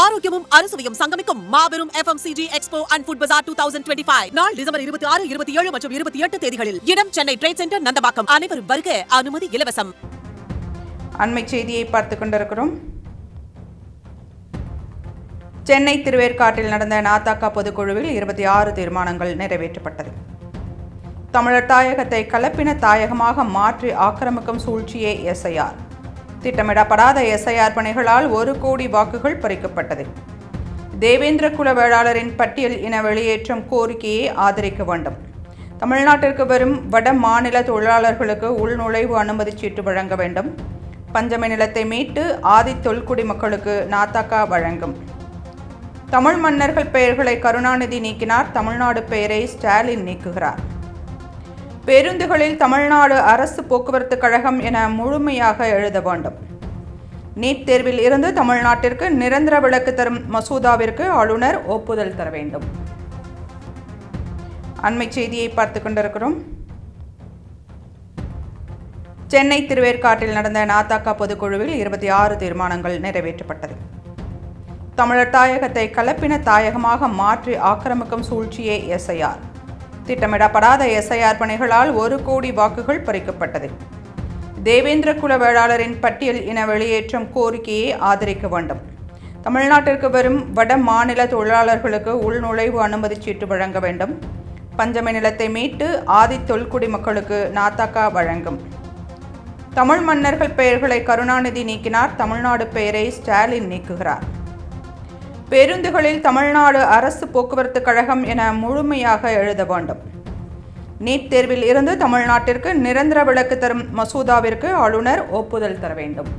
ஆரோக்கியமும் அறுசுவையும் சங்கமிக்கும் மாபெரும் FMCG expo and food bazaar two thousand twenty five நாள் டிசம்பர் இருபத்தி ஆறு இருபத்தி ஏழு மற்றும் இருபத்தி எட்டு தேதிகளில் இடம் சென்னை ட்ரேட் சென்டர் நந்தபாக்கம். அனைவரும் வருக அனுமதி இலவசம். அண்மை செய்தியை பார்த்து கொண்டிருக்கிறோம். சென்னை திருவேற்காட்டில் நடந்த நாத்தாக்கா பொதுக்குழுவில் இருபத்தி ஆறு தீர்மானங்கள் நிறைவேற்றப்பட்டது. தமிழர் தாயகத்தை கலப்பின தாயகமாக மாற்றி ஆக்கிரமிக்கும் சூழ்ச்சியே எஸ்ஐஆர். திட்டமிடப்படாத எஸ்ஐஆர் பணிகளால் ஒரு கோடி வாக்குகள் பறிக்கப்பட்டது. தேவேந்திர குல வேளாளரின் பட்டியல் இன வெளியேற்றம் கோரிக்கையை ஆதரிக்க வேண்டும். தமிழ்நாட்டிற்கு வரும் வட மாநில தொழிலாளர்களுக்கு உள்நுழைவு அனுமதி சீட்டு வழங்க வேண்டும். பஞ்சமி நிலத்தை மீட்டு ஆதி தொல்குடி மக்களுக்கு நாத்தாக்கா வழங்கும். தமிழ் மன்னர்கள் பெயர்களை கருணாநிதி நீக்கினார். தமிழ்நாடு பெயரை ஸ்டாலின் நீக்குகிறார். பேருந்துகளில் தமிழ்நாடு அரசு போக்குவரத்து கழகம் என முழுமையாக எழுத வேண்டும். நீட் தேர்வில் இருந்து தமிழ்நாட்டிற்கு நிரந்தர விலக்கு தரும் மசோதாவிற்கு ஆளுநர் ஒப்புதல் தர வேண்டும். அண்மை செய்தியை பார்த்து கொண்டிருக்கிறோம். சென்னை திருவேற்காட்டில் நடந்த நாத்தாக்கா பொதுக்குழுவில் இருபத்தி ஆறு தீர்மானங்கள் நிறைவேற்றப்பட்டது. தமிழர் தாயகத்தை கலப்பின தாயகமாக மாற்றி ஆக்கிரமிக்கும் சூழ்ச்சியே எஸ்ஐஆர். திட்டமிடப்படாத எஸ்ஐஆர் பணிகளால் ஒரு கோடி வாக்குகள் பறிக்கப்பட்டது. தேவேந்திர குல வேளாளரின் பட்டியல் இன வெளியேற்றம் கோரிக்கையை ஆதரிக்க வேண்டும். தமிழ்நாட்டிற்கு வரும் வட மாநில தொழிலாளர்களுக்கு உள்நுழைவு அனுமதி சீட்டு வழங்க வேண்டும். பஞ்சமி நிலத்தை மீட்டு ஆதி தொல்குடி மக்களுக்கு நாத்தாக்கா வழங்கும். தமிழ் மன்னர்கள் பெயர்களை கருணாநிதி நீக்கினார். தமிழ்நாடு பெயரை ஸ்டாலின் நீக்குகிறார். பேருந்துகளில் தமிழ்நாடு அரசு போக்குவரத்து கழகம் என முழுமையாக எழுத வேண்டும். நீட் தேர்வில் இருந்து தமிழ்நாட்டிற்கு நிரந்தர விலக்கு தரும் மசோதாவிற்கு ஆளுநர் ஒப்புதல் தர வேண்டும்.